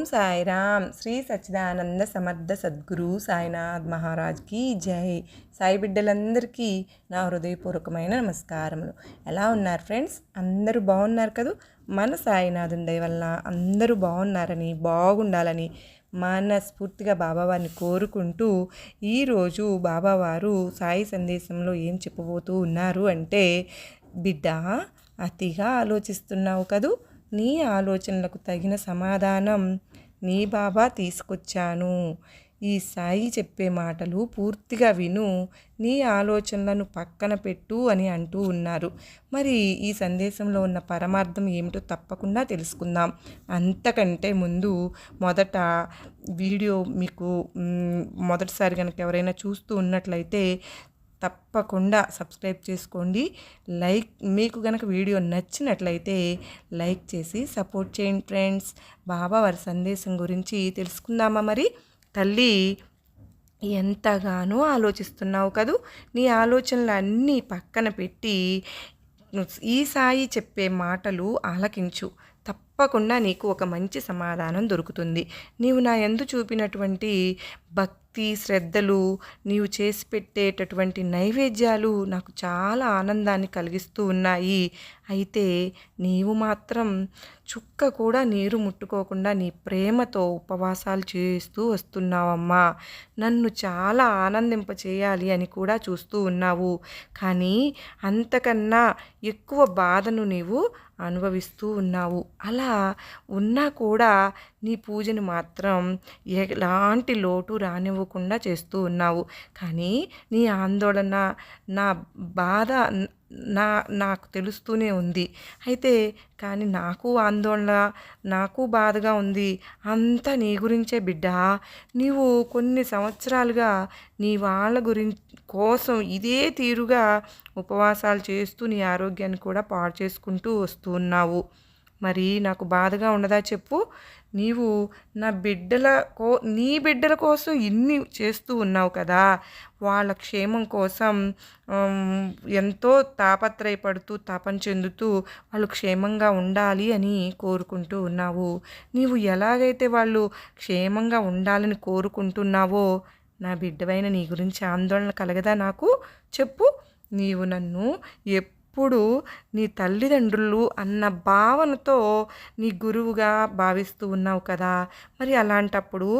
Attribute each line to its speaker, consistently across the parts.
Speaker 1: ఓం సాయిరామ్. శ్రీ సచ్చిదానంద సమర్థ సద్గురు సాయినాథ్ మహారాజ్కి జై. సాయి బిడ్డలందరికీ నా హృదయపూర్వకమైన నమస్కారములు. ఎలా ఉన్నారు ఫ్రెండ్స్? అందరూ బాగున్నారు కదూ? మన సాయినాథ్ దయ వల్ల అందరూ బాగున్నారని బాగుండాలని మనస్ఫూర్తిగా బాబావారిని కోరుకుంటూ ఈరోజు బాబావారు సాయి సందేశంలో ఏం చెప్పబోతూ ఉన్నారు అంటే బిడ్డ అతిగా ఆలోచిస్తున్నావు కదూ? నీ ఆలోచనలకు తగిన సమాధానం నీ బాబా తీసుకొచ్చాను. ఈ సాయి చెప్పే మాటలు పూర్తిగా విను నీ ఆలోచనలను పక్కన పెట్టు అని అంటూ ఉన్నారు. మరి ఈ సందేశంలో ఉన్న పరమార్థం ఏమిటో తప్పకుండా తెలుసుకుందాం. అంతకంటే ముందు మొదట వీడియో మీకు మొదటిసారి కనుక ఎవరైనా చూస్తూ ఉన్నట్లయితే తప్పకుండా సబ్స్క్రైబ్ చేసుకోండి. లైక్ మీకు గనక వీడియో నచ్చినట్లయితే లైక్ చేసి సపోర్ట్ చేయండి ఫ్రెండ్స్. బాబా వారి సందేశం గురించి తెలుసుకుందామా మరి? తల్లి ఎంతగానో ఆలోచిస్తున్నావు కదూ. నీ ఆలోచనలు అన్నీ పక్కన పెట్టి ఈ సాయి చెప్పే మాటలు ఆలకించు. తప్పకుండా నీకు ఒక మంచి సమాధానం దొరుకుతుంది. నీవు నా ఎందు చూపినటువంటి భక్తి శ్రద్ధలు నీవు చేసి పెట్టేటటువంటి నైవేద్యాలు నాకు చాలా ఆనందాన్ని కలిగిస్తూ ఉన్నాయి. అయితే నీవు మాత్రం చుక్క కూడా నీరు ముట్టుకోకుండా నీ ప్రేమతో ఉపవాసాలు చేస్తూ వస్తున్నావమ్మా. నన్ను చాలా ఆనందింప చేయాలి అని కూడా చూస్తూ ఉన్నావు. కానీ అంతకన్నా ఎక్కువ బాధను నీవు అనుభవిస్తూ ఉన్నావు. అలా ఉన్నా కూడా నీ పూజని మాత్రం ఎలాంటి లోటు రానివ్వకుండా చేస్తూ ఉన్నావు. కానీ నీ ఆందోళన నా బాధ నా నాకు తెలుస్తూనే ఉంది. అయితే కానీ నాకు ఆందోళన నాకు బాధగా ఉంది. అంతా నీ గురించే బిడ్డ. నీవు కొన్ని సంవత్సరాలుగా నీ వాళ్ళ గురించి కోసం ఇదే తీరుగా ఉపవాసాలు చేస్తూ నీ ఆరోగ్యాన్ని కూడా పాడు చేసుకుంటూ వస్తూ ఉన్నావు. మరి నాకు బాధగా ఉండదా చెప్పు. నీవు నా బిడ్డల కో నీ బిడ్డల కోసం ఇన్ని చేస్తూ ఉన్నావు కదా. వాళ్ళ క్షేమం కోసం ఎంతో తాపత్రయపడుతూ తాపం చెందుతూ వాళ్ళు క్షేమంగా ఉండాలి అని కోరుకుంటూ ఉన్నావు. నీవు ఎలాగైతే వాళ్ళు క్షేమంగా ఉండాలని కోరుకుంటున్నావో నా బిడ్డవైన నీ గురించి ఆందోళన కలగదా నాకు? చెప్పు. నీవు నన్ను ఎప్పుడు నీ తల్లిదండ్రులు అన్న భావనతో నీ గురువుగా భావిస్తూ ఉన్నావు కదా. మరి అలాంటప్పుడు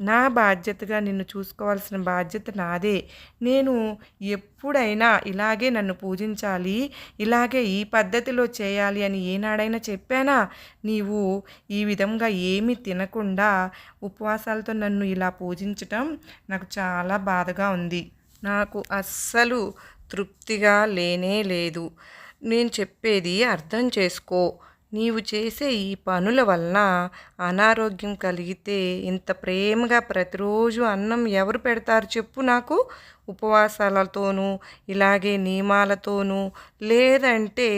Speaker 1: నా బాధ్యతగా నిన్ను చూసుకోవాల్సిన బాధ్యత నాదే. నేను ఎప్పుడైనా ఇలాగే నన్ను పూజించాలి ఇలాగే ఈ పద్ధతిలో చేయాలి అని ఏనాడైనా చెప్పానా? నీవు ఈ విధంగా ఏమీ తినకుండా ఉపవాసాలతో నన్ను ఇలా పూజించటం నాకు చాలా బాధగా ఉంది. నాకు అస్సలు తృప్తిగా లేనే లేదు. నేను చెప్పేది అర్థం చేసుకో. నీవు చేసే ఈ పనుల వలన అనారోగ్యం కలిగితే ఇంత ప్రేమగా ప్రతిరోజు అన్నం ఎవరు పెడతారు చెప్పు నాకు. ఉపవాసాలతోనూ ఇలాగే నియమాలతోనూ లేదంటే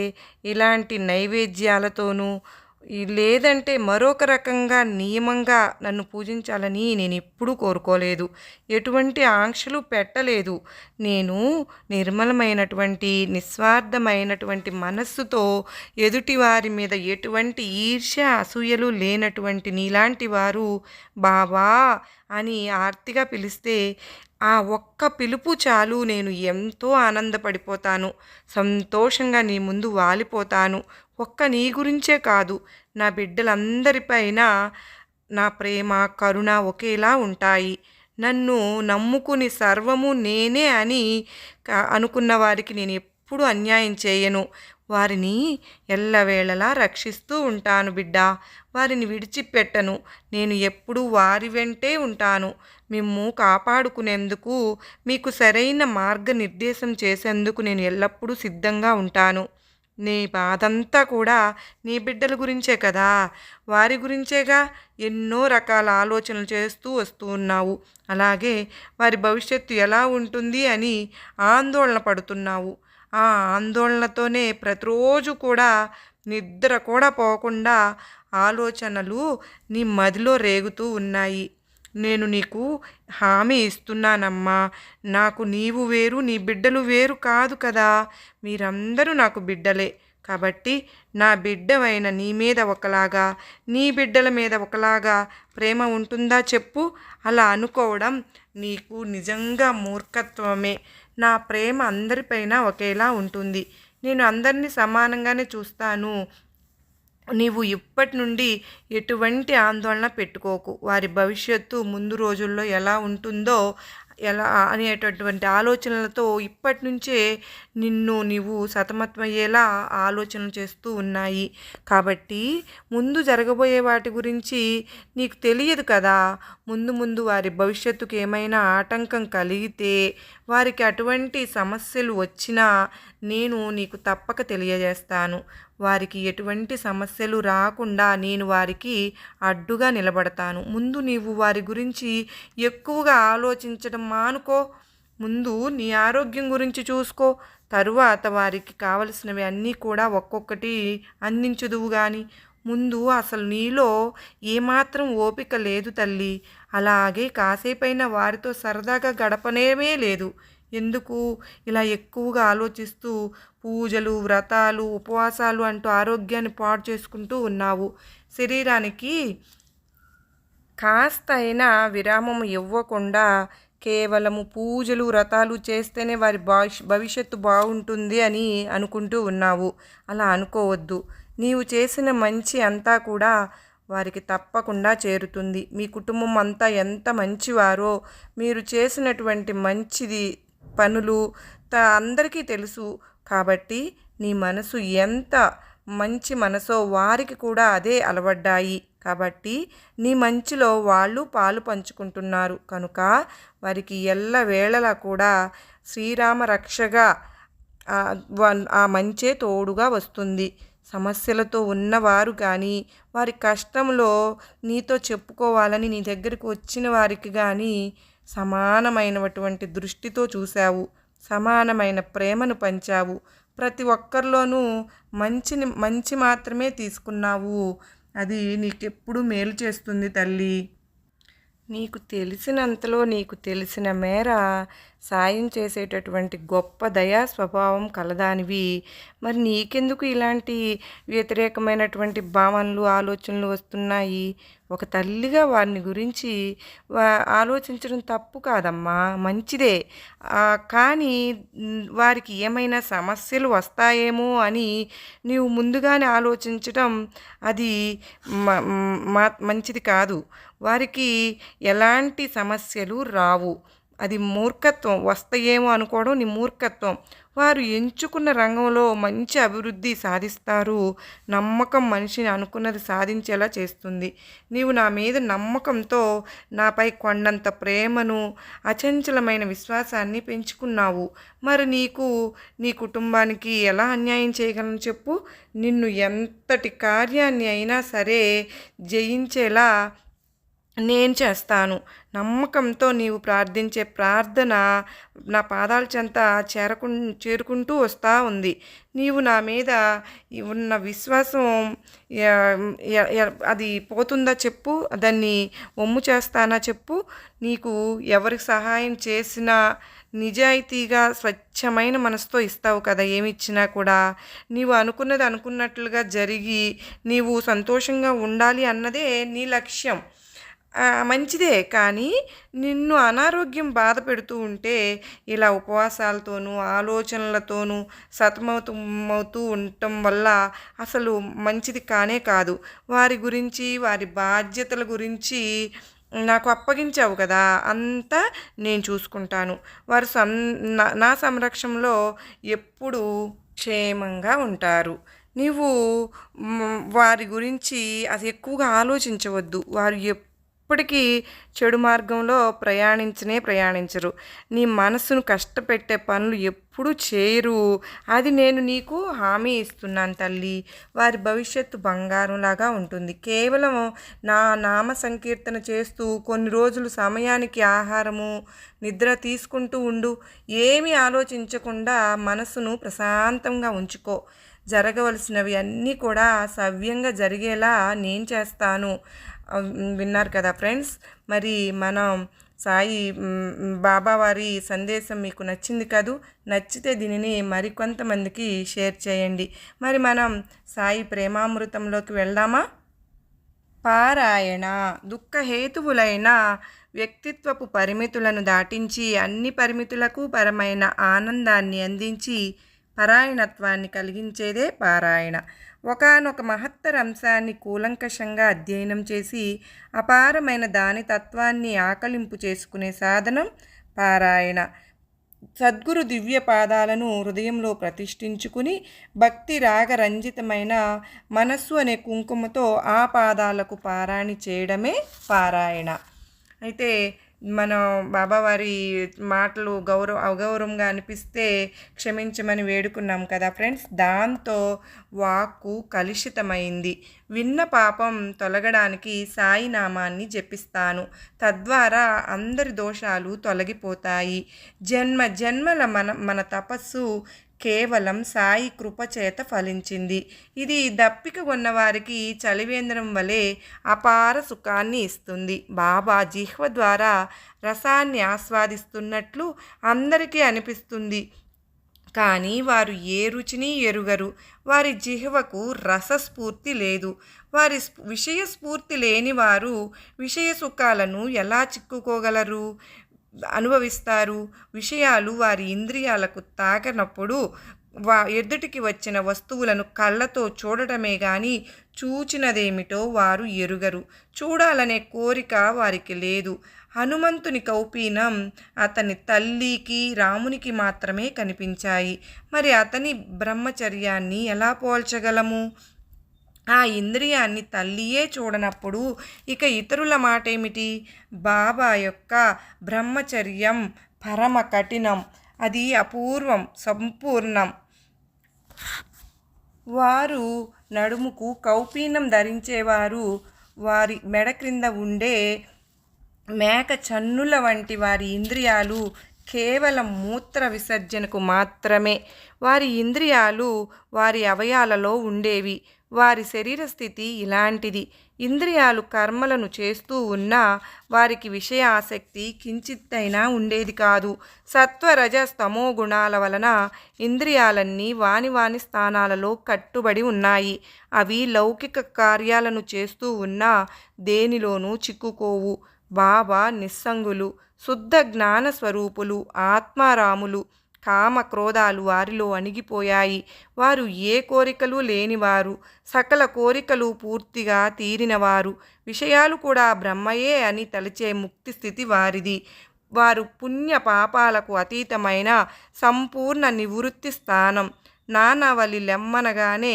Speaker 1: ఇలాంటి నైవేద్యాలతోనూ లేదంటే మరొక రకంగా నియమంగా నన్ను పూజించాలని నేను ఎప్పుడూ కోరుకోలేదు. ఎటువంటి ఆంక్షలు పెట్టలేదు. నేను నిర్మలమైనటువంటి నిస్వార్థమైనటువంటి మనస్సుతో ఎదుటి వారి మీద ఎటువంటి ఈర్ష్య అసూయలు లేనటువంటి నీలాంటి వారు బావా అని ఆర్తిగా పిలిస్తే ఆ ఒక్క పిలుపు చాలు. నేను ఎంతో ఆనందపడిపోతాను. సంతోషంగా నీ ముందు వాలిపోతాను. ఒక్క నీ గురించే కాదు. నా బిడ్డలందరిపైన నా ప్రేమ కరుణ ఒకేలా ఉంటాయి. నన్ను నమ్ముకుని సర్వము నేనే అని అనుకున్న వారికి నేను ఎప్పుడు అన్యాయం చేయను. వారిని ఎల్లవేళలా రక్షిస్తూ ఉంటాను బిడ్డ. వారిని విడిచిపెట్టను. నేను ఎప్పుడూ వారి వెంటే ఉంటాను. మిమ్ము కాపాడుకునేందుకు మీకు సరైన మార్గనిర్దేశం చేసేందుకు నేను ఎల్లప్పుడూ సిద్ధంగా ఉంటాను. నీ బాధంతా కూడా నీ బిడ్డల గురించే కదా. వారి గురించేగా ఎన్నో రకాల ఆలోచనలు చేస్తూ వస్తూ ఉన్నావు. అలాగే వారి భవిష్యత్తు ఎలా ఉంటుంది అని ఆందోళన పడుతున్నావు. ఆ ఆందోళనతోనే ప్రతిరోజు కూడా నిద్ర కూడా పోకుండా ఆలోచనలు నీ మదిలో రేగుతూ ఉన్నాయి. నేను నీకు హామీ ఇస్తున్నానమ్మా. నాకు నీవు వేరు నీ బిడ్డలు వేరు కాదు కదా. మీరందరూ నాకు బిడ్డలే. కాబట్టి నా బిడ్డవైన నీ మీద ఒకలాగా నీ బిడ్డల మీద ఒకలాగా ప్రేమ ఉంటుందా చెప్పు. అలా అనుకోవడం నీకు నిజంగా మూర్ఖత్వమే. నా ప్రేమ అందరిపైన ఒకేలా ఉంటుంది. నేను అందరినీ సమానంగానే చూస్తాను. నీవు ఇప్పటి నుండి ఎటువంటి ఆందోళన పెట్టుకోకు. వారి భవిష్యత్తు ముందు రోజుల్లో ఎలా ఉంటుందో ఎలా అనేటటువంటి ఆలోచనలతో ఇప్పటి నుంచే నిన్ను నీవు సతమతమయ్యేలా ఆలోచనలు చేస్తూ ఉన్నాయి. కాబట్టి ముందు జరగబోయే వాటి గురించి నీకు తెలియదు కదా. ముందు ముందు వారి భవిష్యత్తుకు ఏమైనా ఆటంకం కలిగితే వారికి అటువంటి సమస్యలు వచ్చినా నేను నీకు తప్పక తెలియజేస్తాను. వారికి ఎటువంటి సమస్యలు రాకుండా నేను వారికి అడ్డుగా నిలబడతాను. ముందు నీవు వారి గురించి ఎక్కువగా ఆలోచించడం మానుకో. ముందు నీ ఆరోగ్యం గురించి చూసుకో. తరువాత వారికి కావలసినవి అన్నీ కూడా ఒక్కొక్కటి అందించదువు కానీ ముందు అసలు నీలో ఏమాత్రం ఓపిక లేదు తల్లి. అలాగే కాసేపైన వారితో సరదాగా గడపనేమే లేదు. ఎందుకు? ఇలా ఎక్కువగా ఆలోచిస్తూ పూజలు వ్రతాలు ఉపవాసాలు అంటూ ఆరోగ్యాన్ని పాడు చేసుకుంటూ ఉన్నావు. శరీరానికి కాస్త అయినా విరామం ఇవ్వకుండా కేవలము పూజలు వ్రతాలు చేస్తేనే వారి భవిష్యత్తు బాగుంటుంది అని అనుకుంటూ ఉన్నావు. అలా అనుకోవద్దు. నీవు చేసిన మంచి అంతా కూడా వారికి తప్పకుండా చేరుతుంది. మీ కుటుంబం అంతా ఎంత మంచివారో మీరు చేసినటువంటి మంచిది పనులు త అందరికీ తెలుసు. కాబట్టి నీ మనసు ఎంత మంచి మనసో వారికి కూడా అదే అలవడ్డాయి. కాబట్టి నీ మంచిలో వాళ్ళు పాలు పంచుకుంటున్నారు. కనుక వారికి ఎల్ల వేళలా కూడా శ్రీరామ రక్షగా ఆ మంచే తోడుగా వస్తుంది. సమస్యలతో ఉన్నవారు కానీ వారి కష్టంలో నీతో చెప్పుకోవాలని నీ దగ్గరికి వచ్చిన వారికి కానీ సమానమైనటువంటి దృష్టితో చూశావు. సమానమైన ప్రేమను పంచావు. ప్రతి ఒక్కరిలోనూ మంచిని మంచి మాత్రమే తీసుకున్నావు. అది నీకెప్పుడు మేలు చేస్తుంది తల్లి. నీకు తెలిసినంతలో నీకు తెలిసిన మేర సాయం చేసేటటువంటి గొప్ప దయా స్వభావం కలదానివి. మరి నీకెందుకు ఇలాంటి వ్యతిరేకమైనటువంటి భావనలు ఆలోచనలు వస్తున్నాయి? ఒక తల్లిగా వారిని గురించి ఆలోచించడం తప్పు కాదమ్మా మంచిదే. కానీ వారికి ఏమైనా సమస్యలు వస్తాయేమో అని నీవు ముందుగానే ఆలోచించడం అది మంచిది కాదు. వారికి ఎలాంటి సమస్యలు రావు. అది మూర్ఖత్వం. వస్తాయేమో అనుకోవడం నీ మూర్ఖత్వం వారు ఎంచుకున్న రంగంలో మంచి అభివృద్ధి సాధిస్తారు. నమ్మకం మనిషిని అనుకున్నది సాధించేలా చేస్తుంది. నీవు నా మీద నమ్మకంతో నాపై కొండంత ప్రేమను అచంచలమైన విశ్వాసాన్ని పెంచుకున్నావు. మరి నీకు నీ కుటుంబానికి ఎలా అన్యాయం చేయగలను చెప్పు. నిన్ను ఎంతటి కార్యాన్ని అయినా సరే జయించేలా నేను చేస్తాను. నమ్మకంతో నీవు ప్రార్థించే ప్రార్థన నా పాదాల చెంత చేరకు చేరుకుంటూ వస్తూ ఉంది. నీవు నా మీద ఉన్న విశ్వాసం అది పోతుందా చెప్పు. దాన్ని ఒమ్ము చేస్తానా చెప్పు. నీకు ఎవరికి సహాయం చేసినా నిజాయితీగా స్వచ్ఛమైన మనసుతో ఇస్తావు కదా ఏమి ఇచ్చినా కూడా. నీవు అనుకున్నది అనుకున్నట్లుగా జరిగి నీవు సంతోషంగా ఉండాలి అన్నదే నీ లక్ష్యం. మంచిదే. కానీ నిన్ను అనారోగ్యం బాధ పెడుతూ ఉంటే ఇలా ఉపవాసాలతోనూ ఆలోచనలతోనూ సతమవుతూ ఉండటం వల్ల అసలు మంచిది కానే కాదు. వారి గురించి వారి బాధ్యతల గురించి నాకు అప్పగించావు కదా అంతా నేను చూసుకుంటాను. వారు సం నా సంరక్షణలో ఎప్పుడు క్షేమంగా ఉంటారు. నీవు వారి గురించి అది ఎక్కువగా ఆలోచించవద్దు. వారు ఎప్పుడు ఎప్పటికీ చెడు మార్గంలో ప్రయాణించనే ప్రయాణించరు. నీ మనసును కష్టపెట్టే పనులు ఎప్పుడు చేయరు. అది నేను నీకు హామీ ఇస్తున్నాను తల్లి. వారి భవిష్యత్తు బంగారంలాగా ఉంటుంది. కేవలం నా నామ సంకీర్తన చేస్తూ కొన్ని రోజులు సమయానికి ఆహారము నిద్ర తీసుకుంటూ ఉండు. ఏమీ ఆలోచించకుండా మనసును ప్రశాంతంగా ఉంచుకో. జరగవలసినవి అన్నీ కూడా సవ్యంగా జరిగేలా నేను చేస్తాను. విన్నారు కదా ఫ్రెండ్స్. మరి మనం సాయి బాబావారి సందేశం మీకు నచ్చింది కదూ? నచ్చితే దీనిని మరికొంతమందికి షేర్ చేయండి. మరి మనం సాయి ప్రేమామృతంలోకి వెళ్దామా? పారాయణ దుఃఖహేతువులైన వ్యక్తిత్వపు పరిమితులను దాటించి అన్ని పరిమితులకు పరమైన ఆనందాన్ని అందించి పరాయణత్వాన్ని కలిగించేదే పారాయణ. ఒకానొక మహత్తర అంశాన్ని కూలంకషంగా అధ్యయనం చేసి అపారమైన దాని తత్వాన్ని ఆకలింపు చేసుకునే సాధనం పారాయణ. సద్గురు దివ్య పాదాలను హృదయంలో ప్రతిష్ఠించుకుని భక్తి రాగరంజితమైన మనస్సు అనే కుంకుమతో ఆ పాదాలకు పారాయణ చేయడమే పారాయణ. అయితే మన బాబావారి మాటలు గౌరవ అగౌరవంగా అనిపిస్తే క్షమించమని వేడుకున్నాం కదా ఫ్రెండ్స్. దాంతో వాక్కు కలుషితమైంది. విన్న పాపం తొలగడానికి సాయి నామాన్ని జపిస్తాను. తద్వారా అందరి దోషాలు తొలగిపోతాయి. జన్మ జన్మల మన మన తపస్సు కేవలం సాయి కృప చేత ఫలించింది. ఇది దప్పిక ఉన్నవారికి చలివేంద్రం వలె అపార సుఖాన్ని ఇస్తుంది. బాబా జిహ్వ ద్వారా రసాన్ని ఆస్వాదిస్తున్నట్లు అందరికీ అనిపిస్తుంది. కానీ వారు ఏ రుచిని ఎరుగరు. వారి జిహ్వకు రసస్ఫూర్తి లేదు. వారి స్ఫూ- విషయ స్ఫూర్తి లేని వారు విషయ సుఖాలను ఎలా చిక్కుకోగలరు? అనుభవిస్తారు. విషయాలు వారి ఇంద్రియాలకు తాకనప్పుడు వా ఎదుటికి వచ్చిన వస్తువులను కళ్ళతో చూడటమే కానీ చూచినదేమిటో వారు ఎరుగరు. చూడాలనే కోరిక వారికి లేదు. హనుమంతుని కౌపీనం అతని తల్లికి రామునికి మాత్రమే కనిపించాయి. మరి అతని బ్రహ్మచర్యాన్ని ఎలా పోల్చగలము? ఆ ఇంద్రియాన్ని తల్లియే చూడనప్పుడు ఇక ఇతరుల మాట ఏమిటి బాబా యొక్క బ్రహ్మచర్యం పరమ కఠినం. అది అపూర్వం సంపూర్ణం. వారు నడుముకు కౌపీనం ధరించేవారు. వారి మెడ క్రింద ఉండే మేక చన్నుల వంటి వారి ఇంద్రియాలు కేవలం మూత్ర విసర్జనకు మాత్రమే. వారి ఇంద్రియాలు వారి అవయాలలో ఉండేవి. వారి శరీర స్థితి ఇలాంటిది. ఇంద్రియాలు కర్మలను చేస్తూ ఉన్నా వారికి విషయ ఆసక్తి కించిత్తైనా ఉండేది కాదు. సత్వరజ స్తమో గుణాల వలన ఇంద్రియాలన్నీ వాని వాని స్థానాలలో కట్టుబడి ఉన్నాయి. అవి లౌకిక కార్యాలను చేస్తూ ఉన్నా దేనిలోనూ చిక్కుకోవు. బాబా నిస్సంగులు శుద్ధ జ్ఞాన స్వరూపులు ఆత్మారాములు కామ క్రోధాలు వారిలో అణిగిపోయాయి. వారు ఏ కోరికలు లేనివారు. సకల కోరికలు పూర్తిగా తీరినవారు. విషయాలు కూడా బ్రహ్మయే అని తలచే ముక్తి స్థితి వారిది. వారు పుణ్య పాపాలకు అతీతమైన సంపూర్ణ నివృత్తి స్థానం. నానావలి లెమ్మనగానే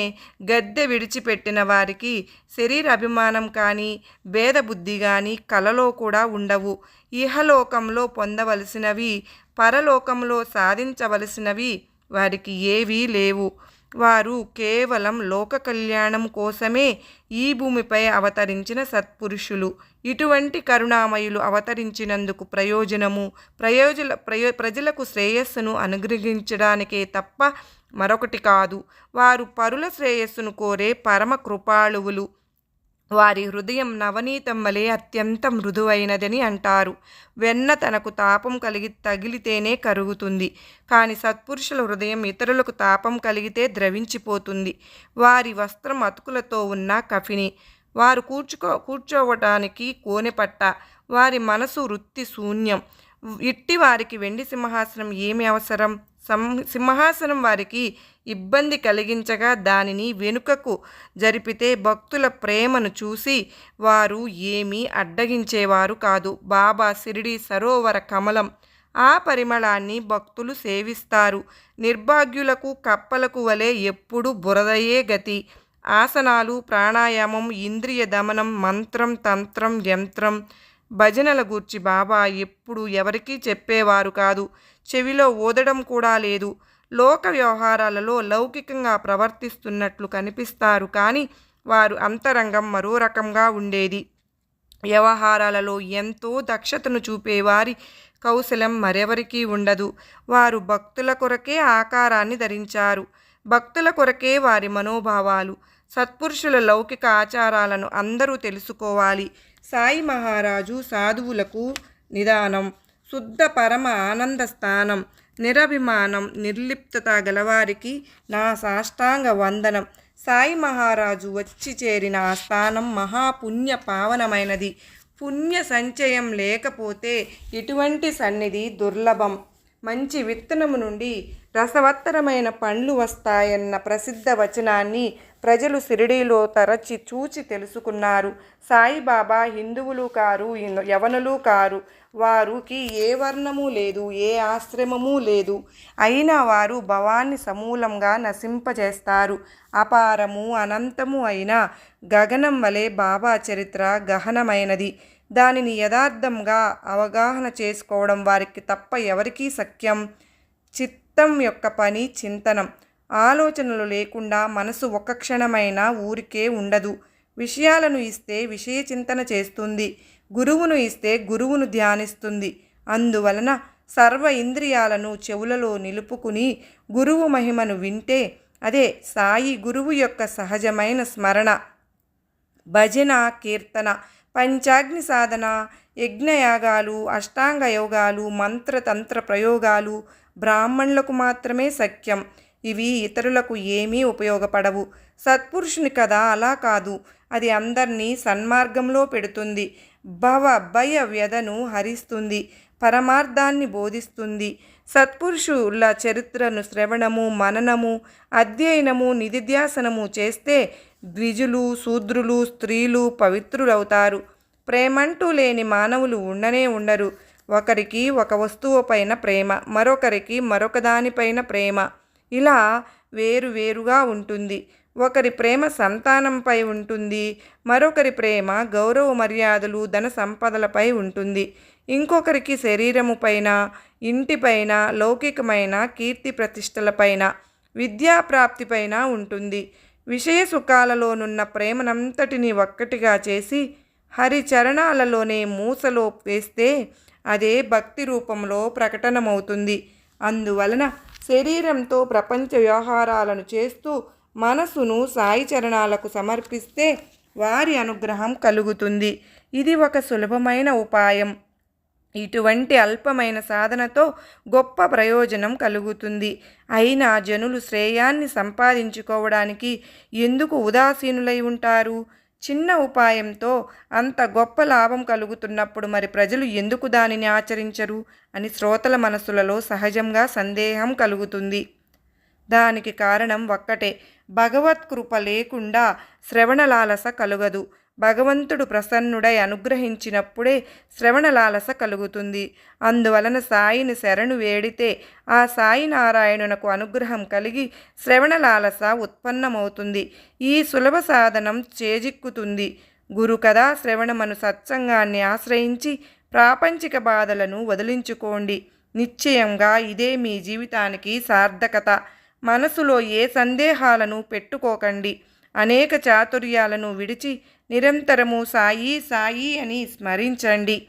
Speaker 1: గద్దె విడిచిపెట్టిన వారికి శరీరాభిమానం కానీ భేదబుద్ధి కానీ కలలో కూడా ఉండవు. ఇహలోకంలో పొందవలసినవి పరలోకంలో సాధించవలసినవి వారికి ఏవీ లేవు. వారు కేవలం లోక కళ్యాణం కోసమే ఈ భూమిపై అవతరించిన సత్పురుషులు. ఇటువంటి కరుణామయులు అవతరించినందుకు ప్రయోజనము ప్రయోజన ప్రయో ప్రజలకు శ్రేయస్సును అనుగ్రహించడానికే తప్ప మరొకటి కాదు. వారు పరుల శ్రేయస్సును కోరే పరమ కృపాళువులు. వారి హృదయం నవనీతం వలె అత్యంత మృదువైనదని అంటారు. వెన్న తనకు తాపం కలిగి తగిలితేనే కరుగుతుంది. కానీ సత్పురుషుల హృదయం ఇతరులకు తాపం కలిగితే ద్రవించిపోతుంది. వారి వస్త్రం అతుకులతో ఉన్న కఫిని. వారు కూర్చుకో కూర్చోవటానికి కోనెపట్ట. వారి మనసు వృత్తి శూన్యం. ఇట్టి వారికి వెండి సింహాసనం ఏమి అవసరం? సం సింహాసనం వారికి ఇబ్బంది కలిగించగా దానిని వెనుకకు జరిపితే భక్తుల ప్రేమను చూసి వారు ఏమీ అడ్డగించేవారు కాదు. బాబా సిరిడి సరోవర కమలం. ఆ పరిమళాన్ని భక్తులు సేవిస్తారు. నిర్భాగ్యులకు కప్పలకు వలె ఎప్పుడు బురదయే గతి. ఆసనాలు ప్రాణాయామం ఇంద్రియ దమనం మంత్రం తంత్రం యంత్రం. భజనల గూర్చి బాబా ఎప్పుడు ఎవరికీ చెప్పేవారు కాదు. చెవిలో ఓదడం కూడా లేదు. లోక వ్యవహారాలలో లౌకికంగా ప్రవర్తిస్తున్నట్లు కనిపిస్తారు కానీ వారు అంతరంగం మరో రకంగా ఉండేది. వ్యవహారాలలో ఎంతో దక్షతను చూపేవారి కౌశలం మరెవరికీ ఉండదు. వారు భక్తుల కొరకే ఆకారాన్ని ధరించారు. భక్తుల కొరకే వారి మనోభావాలు. సత్పురుషుల లౌకిక ఆచారాలను అందరూ తెలుసుకోవాలి. సాయి మహారాజు సాధువులకు నిదానం శుద్ధ పరమ ఆనంద స్థానం నిరభిమానం నిర్లిప్తత గలవారికి నా సాష్టాంగ వందనం. సాయి మహారాజు వచ్చి చేరిన ఆ స్థానం మహాపుణ్య పావనమైనది. పుణ్య సంచయం లేకపోతే ఇటువంటి సన్నిధి దుర్లభం. మంచి విత్తనము నుండి రసవత్తరమైన పండ్లు వస్తాయన్న ప్రసిద్ధ వచనాన్ని ప్రజలు షిరిడీలో తరచి చూచి తెలుసుకున్నారు. సాయిబాబా హిందువులు కారు యవనులు కారు. వారికి ఏ వర్ణము లేదు ఏ ఆశ్రమము లేదు. అయినా వారు భవాన్ని సమూలంగా నశింపజేస్తారు. అపారము అనంతము అయిన గగనం వలె బాబా చరిత్ర గహనమైనది. దానిని యథార్థంగా అవగాహన చేసుకోవడం వారికి తప్ప ఎవరికీ సఖ్యం. చిత్తం యొక్క పని చింతనం. ఆలోచనలు లేకుండా మనసు ఒక క్షణమైనా ఊరికే ఉండదు. విషయాలను ఇస్తే విషయ చింతన చేస్తుంది. గురువును ఇస్తే గురువును ధ్యానిస్తుంది. అందువలన సర్వ ఇంద్రియాలను చెవులలో నిలుపుకుని గురువు మహిమను వింటే అదే సాయి గురువు యొక్క సహజమైన స్మరణ. భజన కీర్తన పంచాగ్ని సాధన యజ్ఞయాగాలు అష్టాంగ యోగాలు మంత్రతంత్ర ప్రయోగాలు బ్రాహ్మణులకు మాత్రమే సఖ్యం. ఇవి ఇతరులకు ఏమీ ఉపయోగపడవు. సత్పురుషుని కథ అలా కాదు. అది అందరినీ సన్మార్గంలో పెడుతుంది. భవ భయ వ్యధను హరిస్తుంది. పరమార్థాన్ని బోధిస్తుంది. సత్పురుషుల చరిత్రను శ్రవణము మననము అధ్యయనము నిధిధ్యాసనము చేస్తే ద్విజులు శూద్రులు స్త్రీలు పవిత్రులవుతారు. ప్రేమంటూ లేని మానవులు ఉండనే ఉండరు. ఒకరికి ఒక వస్తువు పైన ప్రేమ మరొకరికి మరొక దానిపైన ప్రేమ. ఇలా వేరు వేరుగా ఉంటుంది. ఒకరి ప్రేమ సంతానంపై ఉంటుంది. మరొకరి ప్రేమ గౌరవ మర్యాదలు ధన సంపదలపై ఉంటుంది. ఇంకొకరికి శరీరము పైన ఇంటిపైన లౌకికమైన కీర్తి ప్రతిష్టలపైన విద్యాప్రాప్తిపైన ఉంటుంది. విషయ సుఖాలలోనున్న ప్రేమనంతటిని ఒక్కటిగా చేసి హరి చరణాలలోనే మూసలో వేస్తే అదే భక్తి రూపంలో ప్రకటనమవుతుంది. అందువలన శరీరంతో ప్రపంచ వ్యవహారాలను చేస్తూ మనసును సాయి చరణాలకు సమర్పిస్తే వారి అనుగ్రహం కలుగుతుంది. ఇది ఒక సులభమైన ఉపాయం. ఇటువంటి అల్పమైన సాధనతో గొప్ప ప్రయోజనం కలుగుతుంది. అయినా జనులు శ్రేయాన్ని సంపాదించుకోవడానికి ఎందుకు ఉదాసీనులై ఉంటారు? చిన్న ఉపాయంతో అంత గొప్ప లాభం కలుగుతున్నప్పుడు మరి ప్రజలు ఎందుకు దానిని ఆచరించరు? అని శ్రోతల మనసులలో సహజంగా సందేహం కలుగుతుంది. దానికి కారణం ఒక్కటే. భగవత్ కృప లేకుండా శ్రవణలాలస కలుగదు. భగవంతుడు ప్రసన్నుడై అనుగ్రహించినప్పుడే శ్రవణలాలస కలుగుతుంది. అందువలన సాయిని శరణు వేడితే ఆ సాయి నారాయణునకు అనుగ్రహం కలిగి శ్రవణలాలస ఉత్పన్నమవుతుంది. ఈ సులభ సాధనం చేజిక్కుతుంది. గురు కదా శ్రవణమను సత్సంగాన్ని ఆశ్రయించి ప్రాపంచిక బాధలను వదిలించుకోండి. నిశ్చయంగా ఇదే మీ జీవితానికి సార్థకత. మనసులో ఏ సందేహాలను పెట్టుకోకండి. అనేక చాతుర్యాలను విడిచి నిరంతరము సాయి సాయి అని స్మరించండి.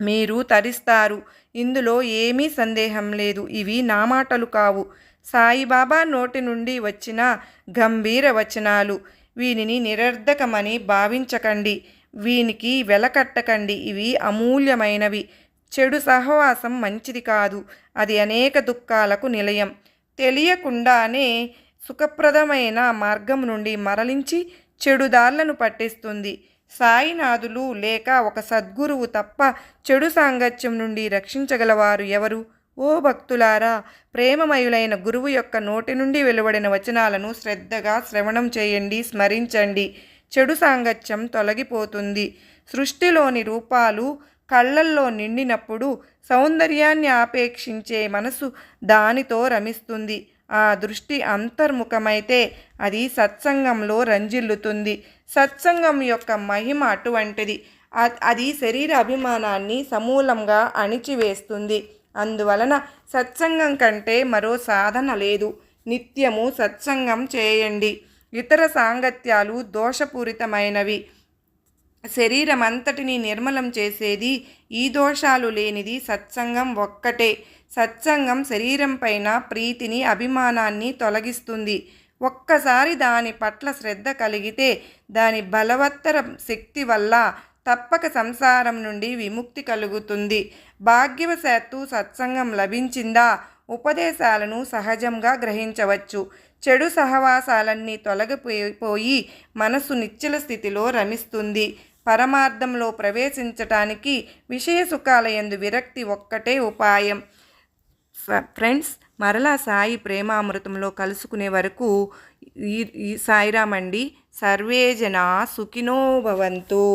Speaker 1: మీరు తరిస్తారు. ఇందులో ఏమీ సందేహం లేదు. ఇవి నా మాటలు కావు. సాయిబాబా నోటి నుండి వచ్చిన గంభీర వచనాలు. వీనిని నిరర్ధకమని భావించకండి. వీనికి వెలకట్టకండి ఇవి అమూల్యమైనవి. చెడు సహవాసం మంచిది కాదు. అది అనేక దుఃఖాలకు నిలయం. తెలియకుండానే సుఖప్రదమైన మార్గం నుండి మరలించి చెడుదార్లను పట్టిస్తుంది. సాయినాథులు లేక ఒక సద్గురువు తప్ప చెడు సాంగత్యం నుండి రక్షించగలవారు ఎవరు? ఓ భక్తులారా ప్రేమమయులైన గురువు యొక్క నోటి నుండి వెలువడిన వచనాలను శ్రద్ధగా శ్రవణం చేయండి స్మరించండి. చెడు సాంగత్యం తొలగిపోతుంది. సృష్టిలోని రూపాలు కళ్ళల్లో నిండినప్పుడు సౌందర్యాన్ని ఆపేక్షించే మనసు దానితో రమిస్తుంది. ఆ దృష్టి అంతర్ముఖమైతే అది సత్సంగంలో రంజిల్లుతుంది. సత్సంగం యొక్క మహిమ అటువంటిది. అది శరీర అభిమానాన్ని సమూలంగా అణిచివేస్తుంది. అందువలన సత్సంగం కంటే మరో సాధన లేదు. నిత్యము సత్సంగం చేయండి. ఇతర సాంగత్యాలు దోషపూరితమైనవి. శరీరం అంతటిని నిర్మలం చేసేది ఈ దోషాలు లేనిది సత్సంగం ఒక్కటే. సత్సంగం శరీరం పైన ప్రీతిని అభిమానాన్ని తొలగిస్తుంది. ఒక్కసారి దాని పట్ల శ్రద్ధ కలిగితే దాని బలవత్తర శక్తి వల్ల తప్పక సంసారం నుండి విముక్తి కలుగుతుంది. భాగ్యవశాత్తు సత్సంగం లభించిందా? ఉపదేశాలను సహజంగా గ్రహించవచ్చు. చెడు సహవాసాలన్నీ తొలగిపోయి మనసు నిశ్చల స్థితిలో రమిస్తుంది. పరమార్థంలో ప్రవేశించటానికి విషయ సుఖాలయందు విరక్తి ఒక్కటే ఉపాయం. ఫ్రెండ్స్ మరలా సాయి ప్రేమామృతంలో కలుసుకునే వరకు ఈ సాయిరామండి సర్వేజన సుఖినో భవంతు.